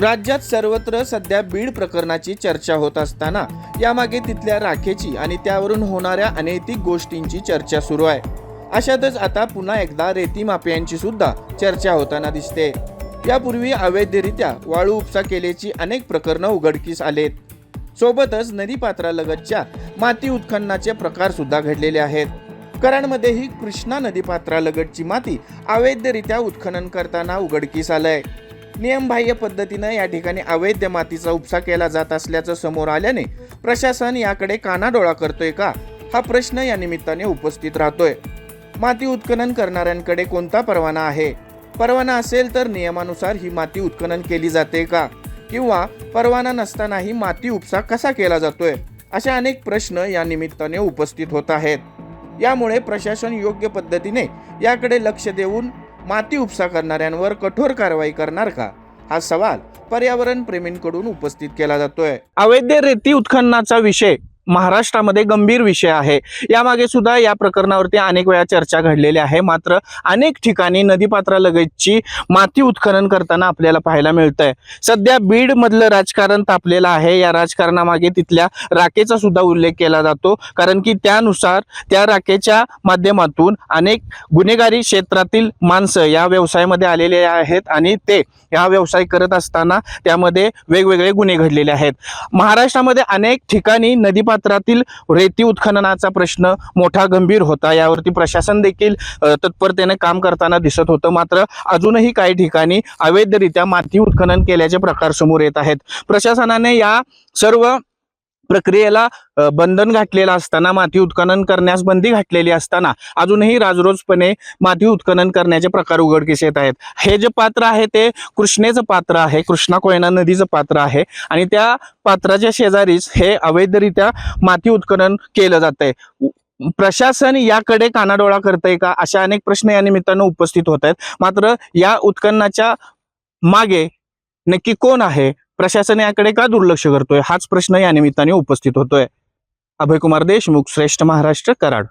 राज्यात सर्वत्र सध्या बीड प्रकरणाची चर्चा होत असताना यामागे तिथल्या राखेची आणि त्यावरून होणाऱ्या अनैतिक गोष्टींची चर्चा सुरू आहे. अशातच आता पुन्हा एकदा रेती माफियांची सुद्धा चर्चा होताना दिसते. यापूर्वी अवैधरित्या वाळू उपसा केल्याची अनेक प्रकरणं उघडकीस आलेत. सोबतच नदीपात्रालगतच्या माती उत्खननाचे प्रकार सुद्धा घडलेले आहेत. कराडमध्येही कृष्णा नदीपात्रालगतची माती अवैधरित्या उत्खनन करताना उघडकीस आलंय. नियमबाह्य पद्धतीनं या ठिकाणी अवैध मातीचा उपसा केला जात असल्याचं समोर आल्याने प्रशासन याकडे कानाडोळा करतोय का? हा प्रश्न या निमित्ताने उपस्थित राहतोय. माती उत्खनन करणाऱ्यांकडे कोणता परवाना आहे? परवाना असेल तर नियमानुसार ही माती उत्खनन केली जाते का? किंवा परवाना नसतानाही माती उपसा कसा केला जातोय? अशा अनेक प्रश्न या निमित्ताने उपस्थित होत आहेत. यामुळे प्रशासन योग्य पद्धतीने याकडे लक्ष देऊन माती उपसा करणाऱ्यांवर कठोर कारवाई करणार का? हा सवाल पर्यावरण प्रेमींकडून उपस्थित केला जातोय. अवैध रेती उत्खननाचा विषय महाराष्ट्रामध्ये गंभीर विषय आहे. यामागे सुद्धा या प्रकरणावरती अनेक वेळा चर्चा घडलेली आहे. मात्र अनेक ठिकाणी नदीपात्रालगतची माती उत्खनन करताना आपल्याला पाहायला मिळतंय. सध्या बीड मधलं राजकारण तापलेलं आहे. या राजकारणामागे तिथल्या राखेचा सुद्धा उल्लेख केला जातो. कारण की त्यानुसार त्या राखेच्या माध्यमातून अनेक गुन्हेगारी क्षेत्रातील माणसं या व्यवसायामध्ये आलेले आहेत आणि ते हा व्यवसाय करत असताना त्यामध्ये वेगवेगळे गुन्हे घडलेले आहेत. महाराष्ट्रामध्ये अनेक ठिकाणी क्षेत्रातील रेती उत्खननाचा प्रश्न मोठा गंभीर होता. यावरती प्रशासन देखील तत्परतेने काम करताना दिसत होतं. मात्र अजूनही काही ठिकाणी अवैधरित्या माती उत्खनन केल्याचे प्रकार समोर येत आहेत. प्रशासनाने या सर्व प्रक्रियेला बंधन घातलेलं असताना माती उत्खनन करण्यास बंदी घातलेली असताना अजूनही राजरोजपणे माती उत्खनन करण्याचे प्रकार उघडकीस येत आहेत. हे जे पात्र आहे ते कृष्णेचं पात्र आहे कृष्णा कोयना नदीचं पात्र आहे आणि त्या पात्राच्या शेजारीच हे अवैधरित्या माती उत्खनन केलं जात आहे प्रशासन याकडे कानाडोळा करतंय का? अशा अनेक प्रश्न या निमित्तानं उपस्थित होत आहेत. मात्र या उत्खननाच्या मागे नक्की कोण आहे? प्रशासन याकडे का दुर्लक्ष करतोय? हाच प्रश्न या निमित्ताने उपस्थित होतोय. अभयकुमार देशमुख श्रेष्ठ महाराष्ट्र कराड.